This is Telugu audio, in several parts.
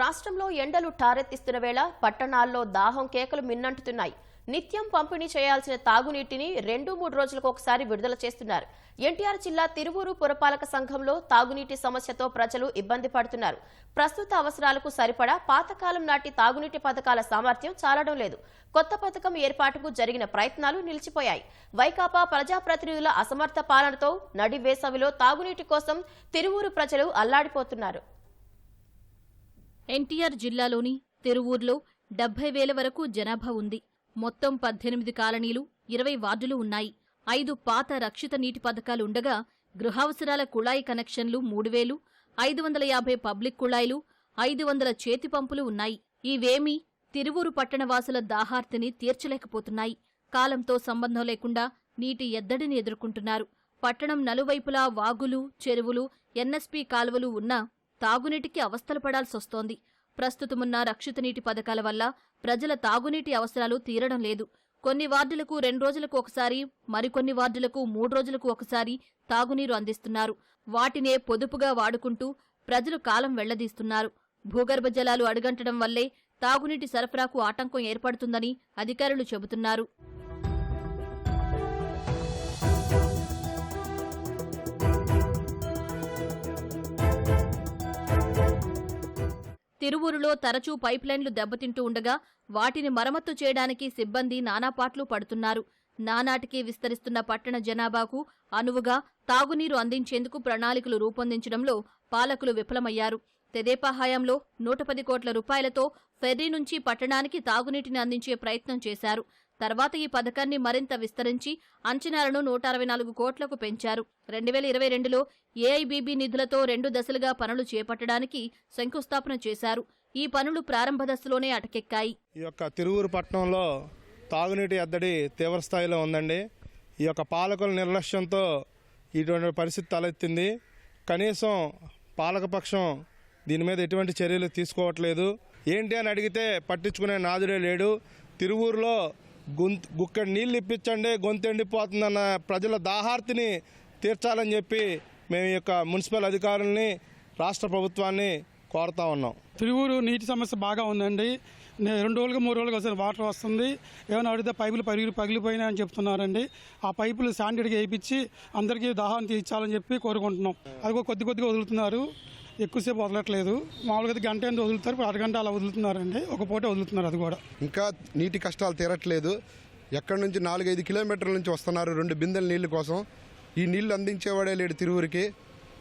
రాష్ట్రంలో ఎండలు టారెత్తిస్తున్న వేళ పట్టణాల్లో దాహం కేకలు మిన్నంటుతున్నాయి. నిత్యం పంపిణీ చేయాల్సిన తాగునీటిని రెండు మూడు రోజులకు ఒకసారి విడుదల చేస్తున్నారు. ఎన్టీఆర్ జిల్లా తిరువూరు పురపాలక సంఘంలో తాగునీటి సమస్యతో ప్రజలు ఇబ్బంది పడుతున్నారు. ప్రస్తుత అవసరాలకు సరిపడా పాతకాలం నాటి తాగునీటి పథకాల సామర్థ్యం చాలడం లేదు. కొత్త పథకం ఏర్పాటుకు జరిగిన ప్రయత్నాలు నిలిచిపోయాయి. వైకాపా ప్రజాప్రతినిధుల అసమర్థ పాలనతో నడి వేసవిలో తాగునీటి కోసం తిరువూరు ప్రజలు అల్లాడిపోతున్నారు. ఎన్టీఆర్ జిల్లాలోని తిరువూర్లో డెబ్బై వేల వరకు జనాభా ఉంది. మొత్తం పద్దెనిమిది కాలనీలు ఇరవై వార్డులు ఉన్నాయి. ఐదు పాత రక్షిత నీటి పథకాలు ఉండగా గృహావసరాల కుళాయి కనెక్షన్లు మూడు వేలు ఐదు వందల యాభై పబ్లిక్ కుళాయిలు ఐదు వందల చేతి పంపులు ఉన్నాయి. ఇవేమీ తిరువూరు పట్టణవాసుల దాహార్తిని తీర్చలేకపోతున్నాయి. కాలంతో సంబంధం లేకుండా నీటి ఎద్దడిని ఎదుర్కొంటున్నారు. పట్టణం నలువైపులా వాగులు చెరువులు ఎన్ఎస్పీ కాలువలు ఉన్నా తాగునీటికి అవస్థలు పడాల్సొస్తోంది ప్రస్తుతమున్న రక్షిత నీటి పథకాల వల్ల ప్రజల తాగునీటి అవసరాలు తీరడం లేదు. కొన్ని వార్డులకు రెండు రోజులకు ఒకసారి మరికొన్ని వార్డులకు మూడు రోజులకు ఒకసారి తాగునీరు అందిస్తున్నారు. వాటినే పొదుపుగా వాడుకుంటూ ప్రజలు కాలం వెళ్ళదీస్తున్నారు. భూగర్భ జలాలు అడుగంటడం వల్లే తాగునీటి సరఫరాకు ఆటంకం ఏర్పడుతుందని అధికారులు చెబుతున్నారు. తిరువూరులో తరచూ పైప్లైన్లు దెబ్బతింటూ ఉండగా వాటిని మరమ్మత్తు చేయడానికి సిబ్బంది నానాపాట్లు పడుతున్నారు. నానాటికి విస్తరిస్తున్న పట్టణ జనాభాకు అనువుగా తాగునీరు అందించేందుకు ప్రణాళికలు రూపొందించడంలో పాలకులు విఫలమయ్యారు. తెదేపా హయాంలో నూట పది కోట్ల రూపాయలతో ఫెర్రీ నుంచి పట్టణానికి తాగునీటిని అందించే ప్రయత్నం చేశారు. తర్వాత ఈ పథకాన్ని మరింత విస్తరించి అంచనాలను నూట అరవై నాలుగు కోట్లకు పెంచారు. రెండు వేల ఇరవై రెండులో ఏఐబీబీ నిధులతో రెండు దశలుగా పనులు చేపట్టడానికి శంకుస్థాపన చేశారు. ఈ పనులు ప్రారంభ దశలోనే అటకెక్కాయి. ఈ యొక్క తిరువురు పట్టణంలో తాగునీటి ఎద్దడి తీవ్ర స్థాయిలో ఉందండి. ఈ యొక్క పాలకుల నిర్లక్ష్యంతో ఇటువంటి పరిస్థితి తలెత్తింది. కనీసం పాలకపక్షం దీని మీద ఎటువంటి చర్యలు తీసుకోవట్లేదు. ఏంటి అని అడిగితే పట్టించుకునే నాదుడే లేడు. తిరువూరులో గొంతు గుక్కడి నీళ్ళు ఇప్పించండి గొంతు ఎండిపోతుందన్న ప్రజల దాహార్తిని తీర్చాలని చెప్పి మేము ఈ యొక్క మున్సిపల్ అధికారుల్ని రాష్ట్ర ప్రభుత్వాన్ని కోరుతా ఉన్నాం. తిరువూరు నీటి సమస్య బాగా ఉందండి. రెండు రోజులుగా మూడు రోజులుగా వస్తుంది వాటర్ వస్తుంది. ఏమైనా అడిగితే పైపులు పగిలి పగిలిపోయినాయని చెప్తున్నారండి. ఆ పైపులు శాండెడ్గా వేయించి అందరికీ దాహాన్ని తీర్చాలని చెప్పి కోరుకుంటున్నాం. అది కొద్ది కొద్దిగా వదులుతున్నారు. ఎక్కువసేపు వదలట్లేదు. మామూలుగా గంట ఎంత వదులుతారు అరగంట అలా వదులుతున్నారండి. ఒక పూట వదులుతున్నారు అది కూడా. ఇంకా నీటి కష్టాలు తీరట్లేదు. ఎక్కడి నుంచి నాలుగైదు కిలోమీటర్ల నుంచి వస్తున్నారు రెండు బిందెల నీళ్ళ కోసం. ఈ నీళ్ళు అందించేవాడే లేడు తిరువురికి.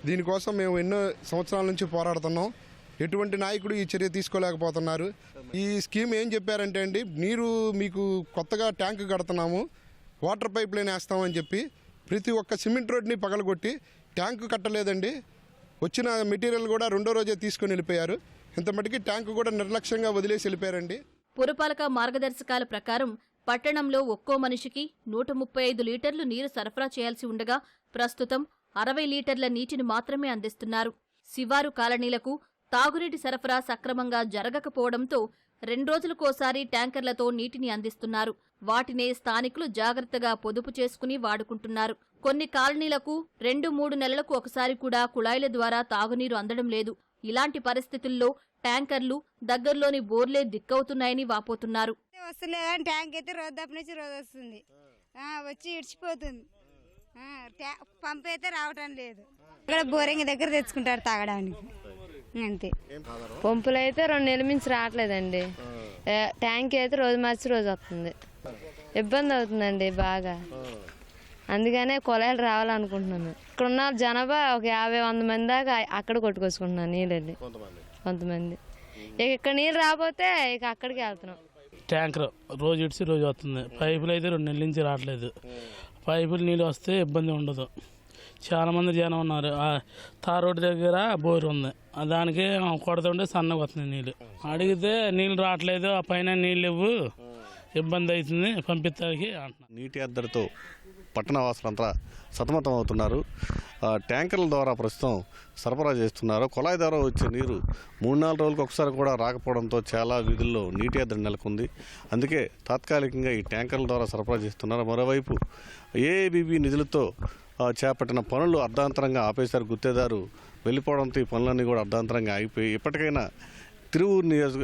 దీనికోసం మేము ఎన్నో సంవత్సరాల నుంచి పోరాడుతున్నాం. ఎటువంటి నాయకుడు ఈ చర్య తీసుకోలేకపోతున్నారు. ఈ స్కీమ్ ఏం చెప్పారంటే అండి నీరు మీకు కొత్తగా ట్యాంక్ కడుతున్నాము వాటర్ పైప్ లైన్ వేస్తామని చెప్పి ప్రతి ఒక్క సిమెంట్ రోడ్ని పగలగొట్టి ట్యాంకు కట్టలేదండి. వచ్చిన మెటీరియల్ కూడా రెండో రోజే తీసుకుని వెళ్ళిపోయారు. ఇంత మటుకి ట్యాంకు కూడా నిర్లక్ష్యంగా వదిలేసి వెళ్ళిపోయారండి. పురపాలక మార్గదర్శకాల ప్రకారం పట్టణంలో ఒక్కో మనిషికి నూట ముప్పై ఐదు లీటర్లు నీరు సరఫరా చేయాల్సి ఉండగా ప్రస్తుతం అరవై లీటర్ల నీటిని మాత్రమే అందిస్తున్నారు. శివారు కాలనీలకు తాగునీటి సరఫరా సక్రమంగా జరగకపోవడంతో రెండు రోజులకోసారి ట్యాంకర్లతో నీటిని అందిస్తున్నారు. వాటినే స్థానికులు జాగ్రత్తగా పొదుపు చేసుకుని వాడుకుంటున్నారు. కొన్ని కాలనీలకు రెండు మూడు నెలలకు ఒకసారి కూడా కుళాయిల ద్వారా తాగునీరు అందడం లేదు. ఇలాంటి పరిస్థితుల్లో ట్యాంకర్లు దగ్గరలోని బోర్లే దిక్కవుతున్నాయని వాపోతున్నారు. వస్తలే కానీ ట్యాంక్ అయితే రోజు నుంచి రోజు వస్తుంది. ఆ, వచ్చి ఇడిచిపోతుంది. ఆ, ట్యా- పంప్ అయితే రావటం లేదు. ఇక్కడ బోరింగ్ దగ్గర తెచ్చుకుంటారు తాగడానికి. అంతే. పంపులు అయితే రెండు నెలల మించి రావట్లేదండి. ట్యాంక్ అయితే రోజు మార్చి రోజు వస్తుంది. ఇబ్బంది అవుతుందండి బాగా. అందుకనే కొలాయిలు రావాలనుకుంటున్నాను. ఇక్కడ ఉన్న జనాభా ఒక యాభై వంద మంది దాకా అక్కడ కొట్టుకొచ్చుకుంటున్నాను నీళ్ళు వెళ్ళి కొంతమంది. ఇక ఇక్కడ నీళ్ళు రాకపోతే ఇక అక్కడికి వెళ్తున్నాం. ట్యాంకర్ రోజు ఇడిచి రోజు వస్తుంది. పైపులు అయితే రెండు నెలల నుంచి రావట్లేదు. పైపులు నీళ్ళు వస్తే ఇబ్బంది ఉండదు. చాలా మంది జనం ఉన్నారు. ఆ తార్ రోడ్డు దగ్గర బోర్ ఉంది. దానికి కొడుతుంటే సన్నగా వస్తుంది నీళ్ళు. అడిగితే నీళ్ళు రావట్లేదు ఆ పైన నీళ్ళు ఇవ్వు ఇబ్బంది అవుతుంది పంపించడానికి అంటున్నారు. నీటి ఎద్దడితో పట్టణవాసులంతా సతమతం అవుతున్నారు ఆ, ట్యాంకర్ల ద్వారా ప్రస్తుతం సరఫరా చేస్తున్నారు. కుళాయి ద్వారా వచ్చే నీరు మూడు నాలుగు రోజులకు ఒకసారి కూడా రాకపోవడంతో చాలా వీధుల్లో నీటి ఎద్దడి నెలకొంది. అందుకే తాత్కాలికంగా ఈ ట్యాంకర్ల ద్వారా సరఫరా చేస్తున్నారు. మరోవైపు ఏఏబీబీ నిధులతో చేపట్టిన పనులు అర్ధాంతరంగా ఆపేశారు. గుత్తేదారు వెళ్ళిపోవడంతో ఈ పనులన్నీ కూడా అర్ధాంతరంగా ఆగిపోయి ఇప్పటికైనా తిరువూరు నియోజక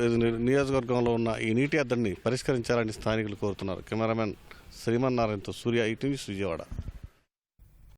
నియోజకవర్గంలో ఉన్న ఈ నీటి అద్దడిని పరిష్కరించాలని స్థానికులు కోరుతున్నారు. కెమెరామెన్ శ్రీమన్నారాయణతో సూర్య ఈ న్యూస్ విజయవాడ.